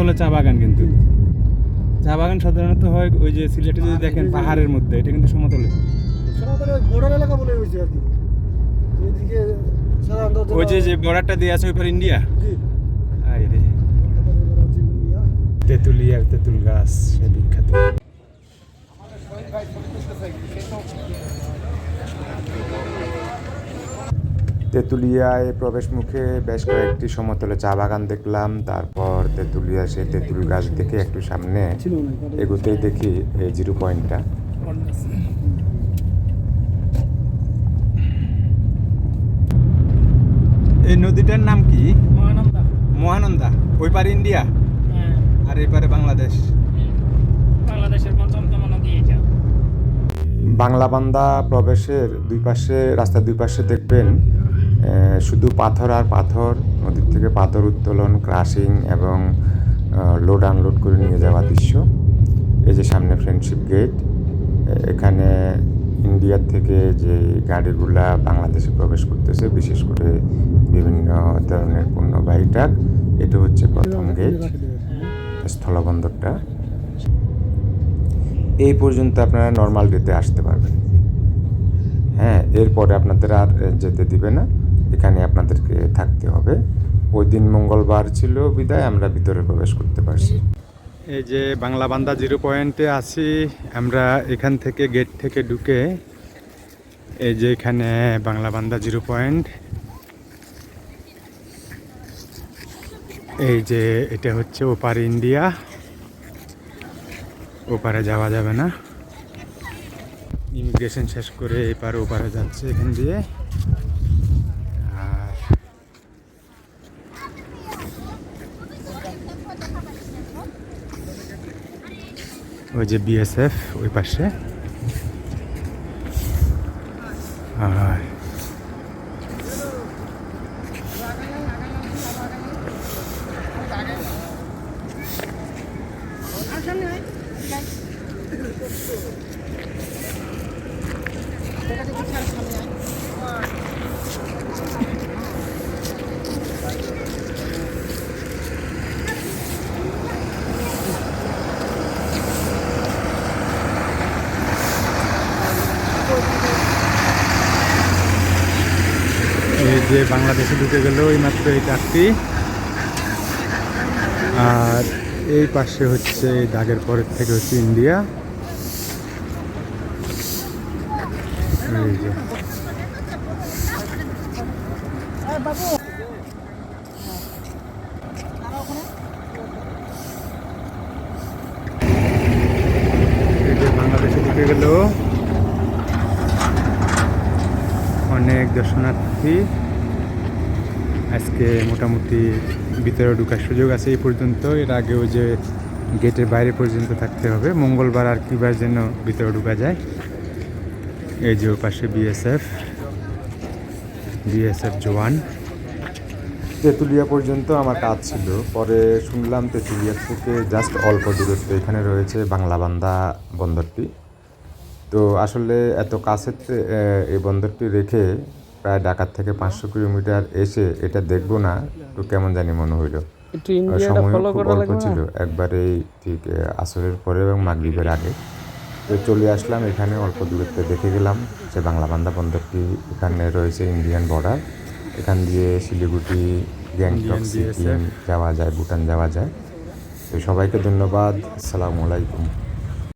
সমতলে চা বাগান কিন্তু। চা বাগান সাধারণত হয় ওই যে সিলেটে যদি দেখেন পাহাড়ের মধ্যে এটা কিন্তু সমতলে। বর্ডার এলাকা বলে হয়েছে আর কি। ওই যে যে বর্ডারটা দিয়ে আছে ওই পারে ইন্ডিয়া? জি। আই তেঁতুলিয়ার তেঁতুল গাছ সে বিখ্যাত। তেঁতুলিয়ায় প্রবেশ মুখে বেশ কয়েকটি সমতলে চা বাগান দেখলাম। তারপর তেঁতুলিয়া সেই তেঁতুল গাছ দেখে একটু সামনে এগোতেই দেখি এই জিরো পয়েন্টটা। এই নদীটার নাম কি? মহানন্দা। মহানন্দা। ওই পারে ইন্ডিয়া? হ্যাঁ। আর এই পারে বাংলাদেশ? বাংলাদেশের পঞ্চমতম নদী এটা। বাংলাবান্দা প্রবেশের দুই পাশে রাস্তার দুই পাশে দেখবেন শুধু পাথর আর পাথর, নদীর থেকে পাথর উত্তোলন ক্রাশিং এবং লোড আনলোড করে নিয়ে যাওয়া দৃশ্য। এই যে সামনে ফ্রেন্ডশিপ গেট এখানে ইন্ডিয়ার থেকে যে গাড়িগুলা বাংলাদেশে প্রবেশ করতেছে, বিশেষ করে বিভিন্ন ধরনের পণ্যবাহী ট্রাক এটা হচ্ছে প্রথম গেট স্থলবন্দরটা। এই পর্যন্ত আপনারা নর্মাল ডেতে আসতে পারবেন। হ্যাঁ এরপরে আপনাদের আর যেতে দিবে না। এখানে আপনাদেরকে থাকতে হবে। ওই দিন মঙ্গলবার ছিল বিদায়, আমরা ভিতরে প্রবেশ করতে পারছি। এই যে বাংলা বান্দা জিরো পয়েন্টে আছি, আমরা এখান থেকে গেট থেকে ঢুকে এই যে এখানে বাংলা বান্দা জিরো পয়েন্ট। এই যে এটা হচ্ছে ওপার ইন্ডিয়া। ওপারে যাওয়া যাবে না। ইমিগ্রেশন শেষ করে এপার ওপারে যাচ্ছে এখান দিয়ে। ওই যে বিএসএফ ওই পাশে। আর এই যে বাংলাদেশে ঢুকে গেল এই মাত্র এই ট্রাকটি আর এই পাশে হচ্ছে এই দাগের পরের থেকে হচ্ছে ইন্ডিয়া। এই যে বাংলাদেশে ঢুকে গেল। অনেক দর্শনার্থী। আজকে মোটামুটি ভিতরে ঢোকার সুযোগ আছে এই পর্যন্ত। এর আগেও যে গেটের বাইরে পর্যন্ত থাকতে হবে। মঙ্গলবার আর কিবার যেন ভিতরে ঢুকা যায়। এই যে পাশে বিএসএফ। বিএসএফ জওয়ান। তেঁতুলিয়া পর্যন্ত আমার কাজ ছিল। পরে শুনলাম তেঁতুলিয়া থেকে জাস্ট অল্প দূরত্বে এখানে রয়েছে বাংলাবান্দা বন্দরটি। তো আসলে এত কাছে এই বন্দরটি রেখে প্রায় ঢাকার থেকে পাঁচশো কিলোমিটার এসে এটা দেখব না তো কেমন জানি মনে হইল। একটু সময়ও খুব অল্প ছিল না? একবারেই ঠিক আসরের পরে এবং মাগরিবের আগে। তো চলে আসলাম এখানে অল্প দূরত্বে দেখে গেলাম যে বাংলাবান্ধা বন্দরটি এখানে রয়েছে ইন্ডিয়ান বর্ডার এখান দিয়ে শিলিগুড়ি গ্যাংটক সিকিম যাওয়া যায় ভুটান যাওয়া যায়। তো সবাইকে ধন্যবাদ আসসালামু আলাইকুম।